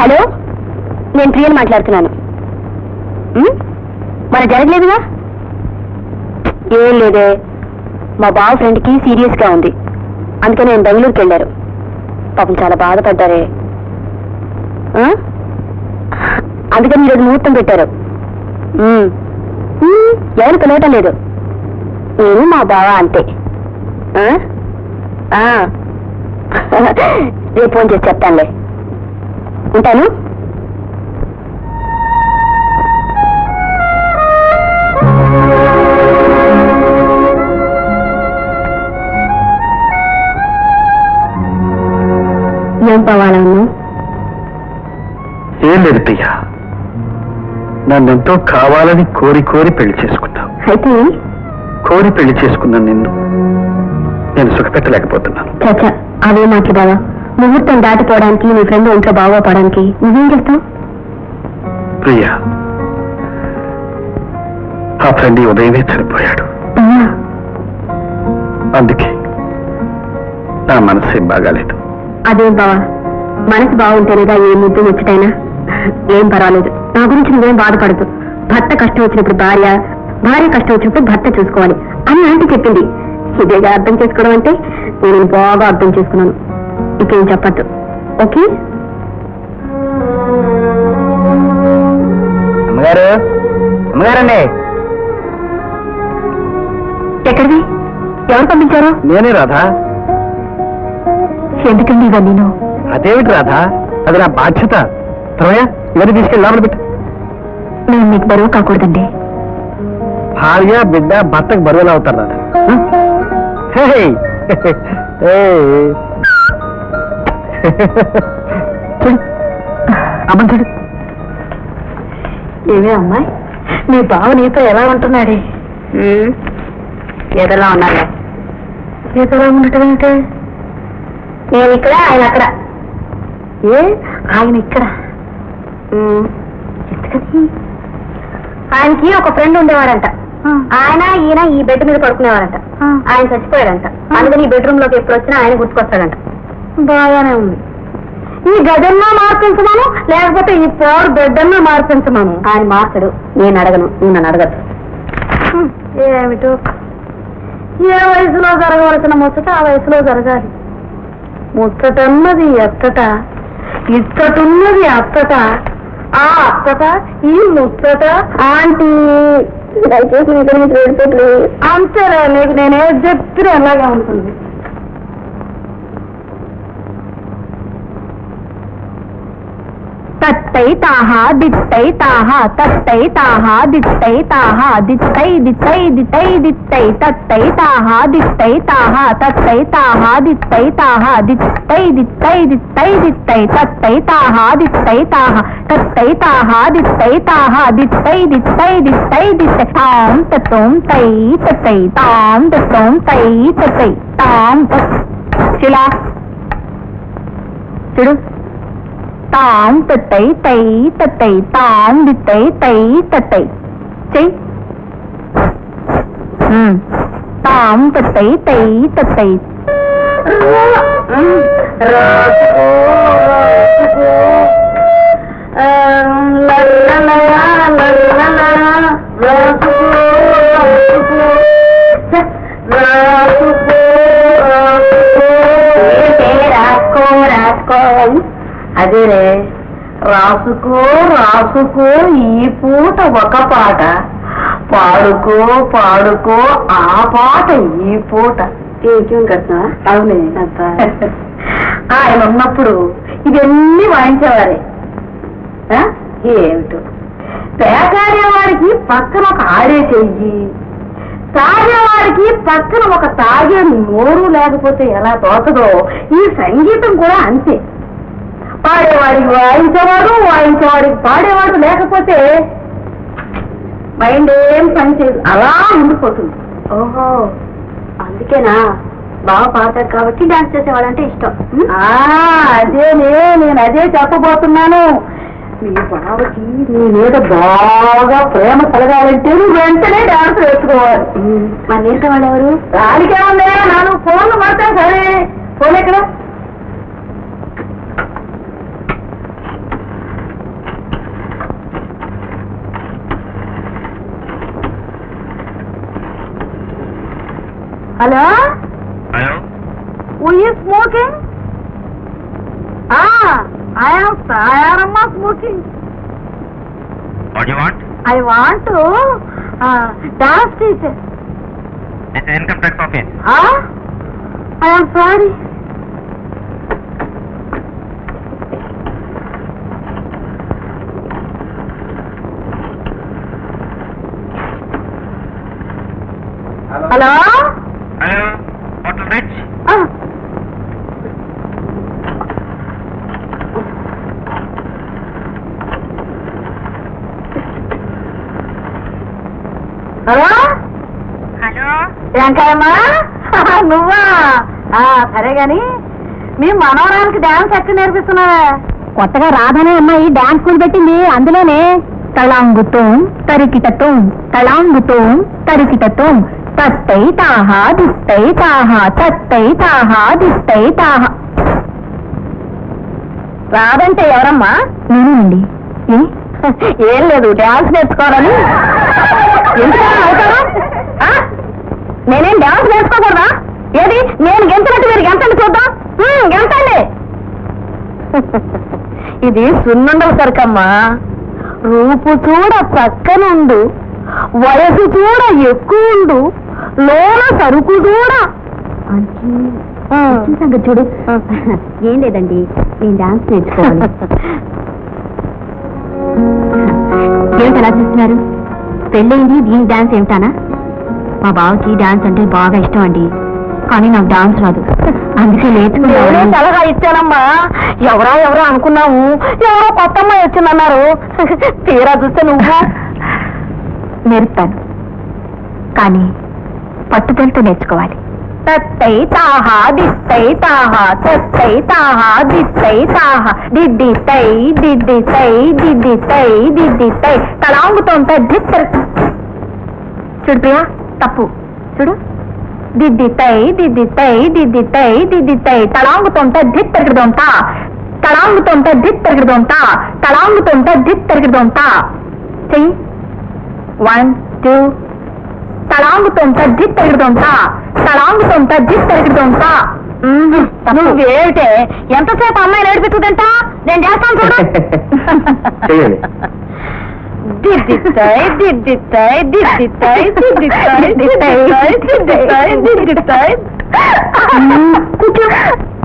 Hello నేను ప్రియని మాట్లాడుతున్నాను. మన జరగలేదుగా? ఏం లేదే మా బావ ఫ్రెండ్కి సీరియస్గా ఉంది. అందుకని నేను బెంగళూరుకి వెళ్ళారు పాపం చాలా బాధపడ్డారే. అందుకని ఈరోజు ముహూర్తం పెట్టారు. ఎవరు పిలవటం లేదు. నేను మా బావ అంతే. రేపు ఫోన్ చేసి చెప్తానులే. ఉంటాను. ఏం పోవాలను ఏం లేదు ప్రియా. నన్నెంతో కావాలని కోరి కోరి పెళ్ళి చేసుకున్నావు అయితే? కోరి పెళ్ళి చేసుకున్న నిన్ను నేను సుఖపెట్టలేకపోతున్నాను. చచ్చా అవే మాటలు బావా ముహూర్తం దాటిపోవడానికి నీ ఫ్రెండ్ ఇంట్లో బాగోపోవడానికి. నువ్వేం చేస్తావు? ప్రియా ఆ ఫ్రెండ్ ఉదయమే చనిపోయాడు. అందుకే నా మనసేం బాగాలేదు. అదేం బావా? మనసు బాగుంటేనేగా ఏ ముద్దు ముచ్చటైనా? ఏం పర్వాలేదు. నా గురించి నువ్వేం బాధపడదు భర్త కష్టం వచ్చినప్పుడు భార్య భార్య కష్టం వచ్చినప్పుడు భర్త చూసుకోవాలి. అని ఆంటీ చెప్పింది. ఇదేగా అర్థం చేసుకోవడం అంటే నేను బాగా అర్థం చేసుకున్నాను. ఇంకేం చెప్పద్దు. ఓకే? అమ్మగారు అమ్మగారండి. ఎక్కడిది? ఎవరు పంపించారు? నేనే రాధా. ఎందుకండి ఇవన్నీ నేను అదేమిటి రాధా? అది నా బాధ్యత. త్వరగా ఇవన్నీ తీసుకెళ్ళి లోపల పెట్టు. నేను మీకు బరువు కాకూడదండి. భార్య బిడ్డ భర్తకు బరువులు అవుతారు రాధా! చూడు అమ్మని చూడు. ఏమే అమ్మాయి? మీ బావ నీతో ఎలా ఉంటున్నాడే? ఎదలా ఉన్నాలే ఎదలా ఉండటం ఏంటి నేను ఇక్కడ ఆయన అక్కడ. ఏ? ఆయన ఇక్కడ? ఎందుకని ఆయనకి ఒక ఫ్రెండ్ ఉండేవాడంట. ఆయన ఈయన ఈ బెడ్ మీద పడుకునేవాడంట ఆయన చచ్చిపోయాడంట. అందుకని ఈ బెడ్రూమ్లోకి ఎప్పుడు వచ్చినా ఆయన గుర్తుకొస్తాడంట. బాగానే ఉంది. ఈ గదన్నా మార్పించమను లేకపోతే ఈ పోర్ బెడ్ అన్నా మార్పించమను? ఆయన మార్చడు నేను అడగను. నువ్వు నన్ను అడగదు ఏమిటో. ఏ వయసులో జరగవలసిన ముచ్చట ఆ వయసులో జరగాలి. ముచ్చటన్నది ఎత్తట ఇచ్చటున్నది అత్తట ఆ అత్తట ఈ ముచ్చట. ఆంటీ దయచేసి వెళ్ళిపోతుంది అంతేలే నీకు నేనే చెప్పిన ఎలాగా ఉంటుంది? తత్తై తాహా దిత్తై తాహా తత్తై తాహా దిత్తై తాహా దిత్తై దిత్తై దిత్తై దిత్తై తత్తై తాహా దిత్తై తాహా తత్తై తాహా దిత్తై తాహా దిత్తై దిత్తై దిత్తై దిత్తై తత్తై తాహా దిత్తై తాహా తత్తై తాహా దిత్తై తాహా దిత్తై దిత్తై దిత్తై దిత్తై తాం తత్వం తై తత్తై తాం తత్వం తై తత్తై తాం శిలా. చూడు. tỏng tật tẩy tẩy tật tẩy tỏng đi tẩy tẩy tật tẩy chị ừ. Tỏng tật tẩy tẩy tật tẩy Hãy subscribe cho kênh Ghiền Mì Gõ Để không bỏ lỡ những video hấp dẫn రాసుకో రాసుకో ఈ పూట ఒక పాట. పాడుకో పాడుకో ఆ పాట ఈ పూట. ఏం కట్టినా అవునే ఆయన ఉన్నప్పుడు ఇవన్నీ వాయించేవారే? ఏమిటో? పేకాడేవాడికి పక్కన ఒక ఆడే చెయ్యి. తాగేవాడికి పక్కన ఒక తాగే నోరు లేకపోతే ఎలా తోచదో ఈ సంగీతం కూడా అంతే. పాడేవాడికి వాయించేవాడు వాయించేవాడికి పాడేవాడు లేకపోతే మైండ్ ఏం పని చేయదు. అలా ఉండిపోతుంది. ఓహో అందుకేనా? బాగా పాడతాడు కాబట్టి డాన్స్ చేసేవాడంటే ఇష్టం. అదేనే నేను అదే చెప్పబోతున్నాను. మీ బావకి నీ మీద బాగా ప్రేమ కలగాలంటే నువ్వు వెంటనే డాన్స్ వేసుకోవాలి మరి నేర్పే వాళ్ళు ఎవరు? రాలికే ఉందే నాలుగు ఫోన్లు పడతాను సరే. ఫోన్ ఎక్కడ? Hello? Hello? Who is smoking? Ah, I am I am not smoking. What do you want? I want to uh, tax it. It's income tax office. Ah? I am sorry. వెంకయ్యమ్మా నువ్వా? ఆ, సరే గాని మీ మనవరానికి dance ఎక్కడ నేర్పిస్తున్నావా? కొత్తగా రాధనే అమ్మాయి dance school పెట్టింది అందులోనే తళాంగుతోం తరికిటతో తళాంగుతోం తరికిటతో తత్తై తాహ దిత్తై తాహ తత్తై తాహ దిత్తై తాహ. రాదంటే ఎవరమ్మా? నేనండి ఏం? లేదు డాన్స్ నేర్చుకోవాలని. ఎందుకలా నవ్వుతారు? నేనేం డాన్స్ నేర్చుకోకూడదా? ఏది? నేను గెంచినట్టు మీరు గెంతండి చూద్దాం. గెంతండి. ఇది సున్నుండల సరికమ్మా. రూపు చూడ చక్కనుండు. వయసు చూడ ఎక్కువుండు. లోన సరుకు చూడ. సంగతి చూడు. ఏం లేదండి నేను డాన్స్ నేర్చుకోవాలి. ఏమిటి ఎలా చూస్తున్నారు? పెళ్ళయింది దీని డాన్స్ ఏమిటానా? మా బావకి డాన్స్ అంటే బాగా ఇష్టం అండి. కానీ నాకు డాన్స్ రాదు. అందుకే నేర్చుకున్నాను సలహా ఇచ్చానమ్మా. ఎవరా ఎవరో అనుకున్నాము. ఎవరో కొత్త అమ్మాయి వచ్చిందన్నారు. తీరా చూస్తే నువ్వు? నేర్పుతాను. కానీ పట్టుదలతో నేర్చుకోవాలి. తత్తై తాహ దిత్తై తాహ తత్తై తాహ దిత్తై తాహ. దిద్ది తై దిద్ది తై దిద్ది తై దిద్ది తై తలాంగుతోంట దిత్తర్ చూడు ప్రియా తప్పు. చూడు. దిద్ది తై దిద్ది తై దిద్ది తై దిద్ది తై తలాంగుతోంట దిత్తరిగిడొంట తలాంగుతోంట దిత్తరిగిడొంట తలాంగుతోంట దిత్తరిగిడొంట చెయ్యి. One two. తలాంగుతోంట దిత్తరిగిడొంట తలాంగుతోంట దిత్తరిగిడొంట నువ్వేమిటే? ఎంతసేపు అమ్మాయి నేర్పించుదంట నేను చేస్తాను చూడు. diditae, diditae, diditae, diditae, diditae, diditae, diditae. Hmm, Kutu.